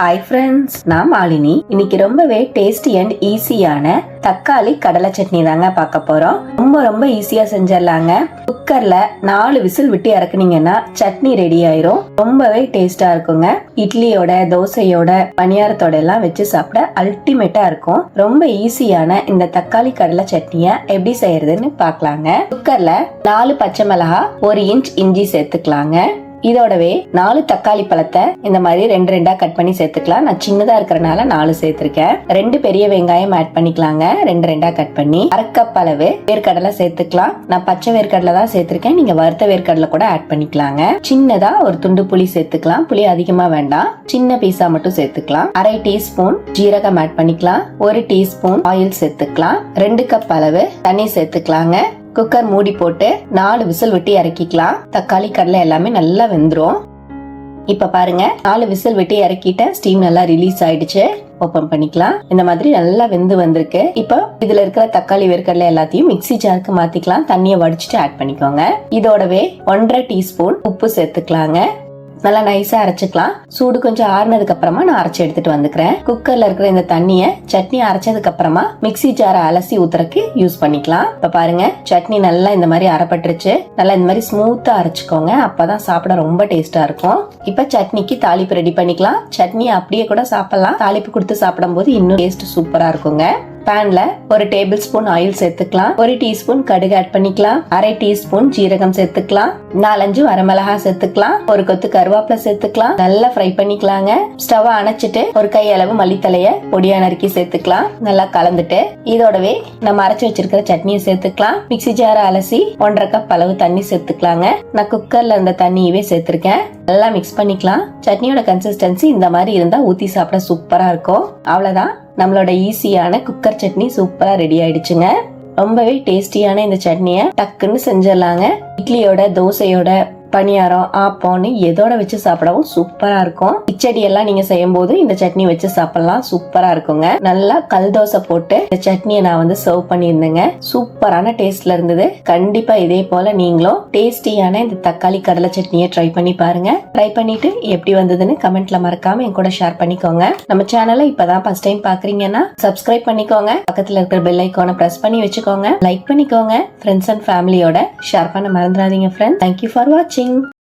Hi friends நான் மாலினி. இன்னைக்கு ரொம்பவே டேஸ்டி அண்ட் ஈஸியான தக்காளி கடலை சட்னி தாங்க பார்க்க போறோம். ரொம்ப ரொம்ப ஈஸியா செஞ்சிடலாங்க. குக்கர்ல நாலு விசில் விட்டு இறக்குனீங்கன்னா சட்னி ரெடி ஆயிரும். ரொம்பவே டேஸ்டா இருக்குங்க. இட்லியோட தோசையோட பணியாரத்தோட எல்லாம் வச்சு சாப்பிட அல்டிமேட்டா இருக்கும். ரொம்ப ஈஸியான இந்த தக்காளி கடலை சட்னியை எப்படி செய்யறதுன்னு பார்க்கலாங்க. குக்கர்ல நாலு பச்சை மிளகா ஒரு இன்ச் இஞ்சி சேர்த்துக்கலாங்க. இதோடவே நாலு தக்காளி பழத்தை இந்த மாதிரி ரெண்டு ரெண்டா கட் பண்ணி சேர்த்துக்கலாம். நான் சின்னதா இருக்கிறனால நாலு சேர்த்திருக்கேன். ரெண்டு பெரிய வெங்காயம் ஆட் பண்ணிக்கலாங்க. ரெண்டு ரெண்டா கட் பண்ணி அரை கப் அளவு வேர்க்கடலை சேர்த்துக்கலாம். நான் பச்சை வேர்க்கடலை தான் சேர்த்திருக்கேன். நீங்க வறுத்த வேர்க்கடலை கூட ஆட் பண்ணிக்கலாங்க. சின்னதா ஒரு துண்டு புளி சேர்த்துக்கலாம். புளி அதிகமா வேண்டாம். சின்ன பீஸா மட்டும் சேர்த்துக்கலாம். அரை டீஸ்பூன் ஜீரகம் ஆட் பண்ணிக்கலாம். ஒரு டீஸ்பூன் ஆயில் சேர்த்துக்கலாம். ரெண்டு கப் அளவு தண்ணி சேர்த்துக்கலாங்க. குக்கர் மூடி போட்டு நாலு விசில் விட்டு இறக்கிக்கலாம். தக்காளி கடலை எல்லாமே நல்லா வெந்துடும் இப்ப பாருங்க நாலு விசில் விட்டு இறக்கிட்ட ஸ்டீம் நல்லா ரிலீஸ் ஆயிடுச்சு. ஓபன் பண்ணிக்கலாம். இந்த மாதிரி நல்லா வெந்து வந்திருக்கு. இப்போ இதுல இருக்கிற தக்காளி வேர்க்கடலை எல்லாத்தையும் மிக்ஸி ஜாருக்கு மாத்திக்கலாம். தண்ணியை வடிச்சிட்டு ஆட் பண்ணிக்கோங்க. இதோடவே ஒன்றரை டீஸ்பூன் உப்பு சேர்த்துக்கலாங்க. நல்லா நைஸா அரைச்சுக்கலாம். சூடு கொஞ்சம் ஆறுனதுக்கு அப்புறமா நான் அரைச்சு எடுத்துட்டு வந்துக்கிறேன். குக்கர்ல இருக்கிற இந்த தண்ணியை சட்னி அரைச்சதுக்கு அப்புறமா மிக்ஸி ஜாரை அலசி ஊத்துறதுக்கு யூஸ் பண்ணிக்கலாம். இப்ப பாருங்க சட்னி நல்லா இந்த மாதிரி அரைப்பட்டுருச்சு. நல்லா இந்த மாதிரி ஸ்மூத்தா அரைச்சுக்கோங்க. அப்பதான் சாப்பிட ரொம்ப டேஸ்டா இருக்கும். இப்ப சட்னிக்கு தாளிப்பு ரெடி பண்ணிக்கலாம். சட்னி அப்படியே கூட சாப்பிடலாம். தாளிப்பு கொடுத்து சாப்பிடும்போது இன்னும் டேஸ்ட் சூப்பரா இருக்குங்க. பேன்ல ஒரு டேபிள் ஸ்பூன் ஆயில் சேர்த்துக்கலாம். ஒரு டீஸ்பூன் கடுகு ஆட் பண்ணிக்கலாம். அரை டீஸ்பூன் ஜீரகம் சேர்த்துக்கலாம். நாலஞ்சு வரமிளகா சேர்த்துக்கலாம். ஒரு கொத்து கருவேப்பிலை சேர்த்துக்கலாம். நல்லா ஃப்ரை பண்ணிக்கலாங்க. ஸ்டவ் அணைச்சிட்டு ஒரு கை அளவு மல்லித்தலைய பொடியா நறுக்கி சேர்த்துக்கலாம். நல்லா கலந்துட்டு இதோடவே நம்ம அரைச்சு வச்சிருக்கிற சட்னியை சேர்த்துக்கலாம். மிக்ஸி ஜார அலசி ஒன்றரை கப் அளவு தண்ணி சேர்த்துக்கலாங்க. நான் குக்கர்ல அந்த தண்ணியவே சேர்த்திருக்கேன். நல்லா மிக்ஸ் பண்ணிக்கலாம். சட்னியோட கன்சிஸ்டன்சி இந்த மாதிரி இருந்தா ஊத்தி சாப்பிட சூப்பரா இருக்கும். அவ்வளவுதான். நம்மளோட ஈஸியான குக்கர் சட்னி சூப்பரா ரெடி ஆயிடுச்சுங்க. ரொம்பவே டேஸ்டியான இந்த சட்னியை டக்குன்னு செஞ்சிடலாங்க. இட்லியோட தோசையோட பணியாரம் ஆப்பம்னு எதோட வச்சு சாப்பிடவும் சூப்பரா இருக்கும். கிச்சடி எல்லாம் நீங்க செய்யும் போது இந்த சட்னி வச்சு சாப்பிடலாம் சூப்பரா இருக்குங்க. நல்லா கல் தோசை போட்டு இந்த சட்னியை நான் வந்து சர்வ் பண்ணியிருந்தேங்க. சூப்பரான டேஸ்ட்ல இருந்தது. கண்டிப்பா இதே போல நீங்களும் டேஸ்டியான இந்த தக்காளி கடலை சட்னியை ட்ரை பண்ணி பாருங்க. ட்ரை பண்ணிட்டு எப்படி வந்ததுன்னு கமெண்ட்ல மறக்காம என் கூட ஷேர் பண்ணிக்கோங்க. நம்ம சேனலை இப்பதான் ஃபர்ஸ்ட் டைம் பாக்குறீங்கன்னா சப்ஸ்கிரைப் பண்ணிக்கோங்க. பக்கத்துல இருக்கிற பெல் ஐக்கானை பிரஸ் பண்ணி வச்சுக்கோங்க. லைக் பண்ணிக்கோங்க. ஃப்ரெண்ட்ஸ் அண்ட் ஃபேமிலியோட ஷேர் பண்ண மறந்துடாதீங்க ஃப்ரெண்ட் தேங்க்யூ ஃபார் வாட்சிங் 亲